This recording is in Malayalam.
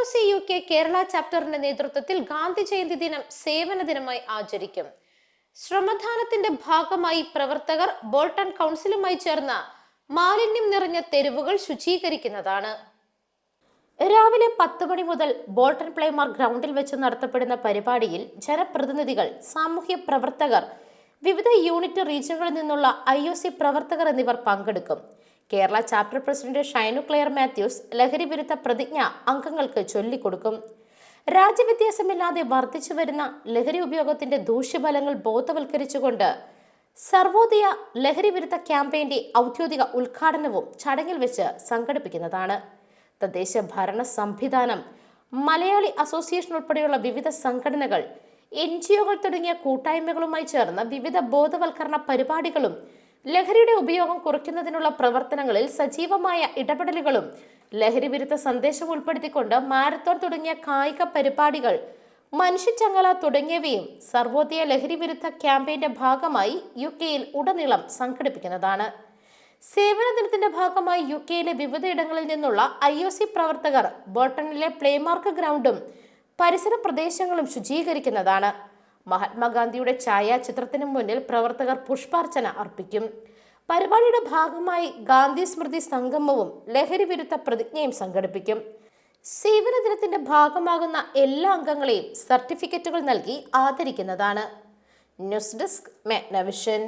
O C U K Kerala ചാപ്റ്ററിന്റെ നേതൃത്വത്തിൽ ഗാന്ധി ജയന്തി ദിനം സേവന ദിനമായി ആചരിക്കും. ശ്രമദാനത്തിന്റെ ഭാഗമായി പ്രവർത്തകർ ബോൾട്ടൺ കൗൺസിലുമായി ചേർന്ന മാലിന്യം നിറഞ്ഞ തെരുവുകൾ ശുചീകരിക്കുന്നതാണ്. രാവിലെ പത്ത് മണി മുതൽ ബോൾട്ടൺ പ്ലേമാർ ഗ്രൗണ്ടിൽ വെച്ച് നടത്തപ്പെടുന്ന പരിപാടിയിൽ ജനപ്രതിനിധികൾ സാമൂഹ്യ പ്രവർത്തകർ വിവിധ യൂണിറ്റ് റീജിയനുകളിൽ നിന്നുള്ള ഐ ഒ സി പ്രവർത്തകർ എന്നിവർ പങ്കെടുക്കും. Kerala chapter president Shainu Claire Mathews ലഹരി വിരുദ്ധ പ്രതിജ്ഞ അംഗങ്ങൾക്ക് ചൊല്ലിക്കൊടുക്കും. രാജ്യവ്യത്യാസമില്ലാതെ വർദ്ധിച്ചു വരുന്ന ലഹരി ഉപയോഗത്തിന്റെ ദൂഷ്യഫലങ്ങൾ ബോധവൽക്കരിച്ചുകൊണ്ട് സർവോദയ ലഹരി വിരുദ്ധ ക്യാമ്പയിന്റെ ഔദ്യോഗിക ഉദ്ഘാടനവും ചടങ്ങിൽ വെച്ച് സംഘടിപ്പിക്കുന്നതാണ്. തദ്ദേശ ഭരണ സംവിധാനം മലയാളി അസോസിയേഷൻ ഉൾപ്പെടെയുള്ള വിവിധ സംഘടനകൾ എൻ ജി ഒകൾ തുടങ്ങിയ കൂട്ടായ്മകളുമായി ചേർന്ന് വിവിധ ബോധവൽക്കരണ പരിപാടികളും ലഹരിയുടെ ഉപയോഗം കുറയ്ക്കുന്നതിനുള്ള പ്രവർത്തനങ്ങളിൽ സജീവമായ ഇടപെടലുകളും ലഹരി വിരുദ്ധ സന്ദേശം ഉൾപ്പെടുത്തിക്കൊണ്ട് മാരത്തോൺ തുടങ്ങിയ കായിക പരിപാടികൾ മനുഷ്യച്ചങ്ങല തുടങ്ങിയവയും സർവോദയ ലഹരി വിരുദ്ധ ക്യാമ്പയിന്റെ ഭാഗമായി യു കെയിൽ ഉടനീളം സംഘടിപ്പിക്കുന്നതാണ്. സേവന ദിനത്തിന്റെ ഭാഗമായി യു കെയിലെ വിവിധയിടങ്ങളിൽ നിന്നുള്ള ഐ ഒ സി പ്രവർത്തകർ ബോട്ടണിലെ പ്ലേമാർക്ക് ഗ്രൗണ്ടും പരിസര പ്രദേശങ്ങളും ശുചീകരിക്കുന്നതാണ്. മഹാത്മാഗാന്ധിയുടെ ഛായാചിത്രത്തിന് മുന്നിൽ പ്രവർത്തകർ പുഷ്പാർച്ചന അർപ്പിക്കും. പരിപാടിയുടെ ഭാഗമായി ഗാന്ധി സ്മൃതി സംഗമവും ലഹരി വിരുദ്ധ പ്രതിജ്ഞയും സംഘടിപ്പിക്കും. സേവന ദിനത്തിന്റെ ഭാഗമാകുന്ന എല്ലാ അംഗങ്ങളെയും സർട്ടിഫിക്കറ്റുകൾ നൽകി ആദരിക്കുന്നതാണ്. News desk മെഗ്നവിഷൻ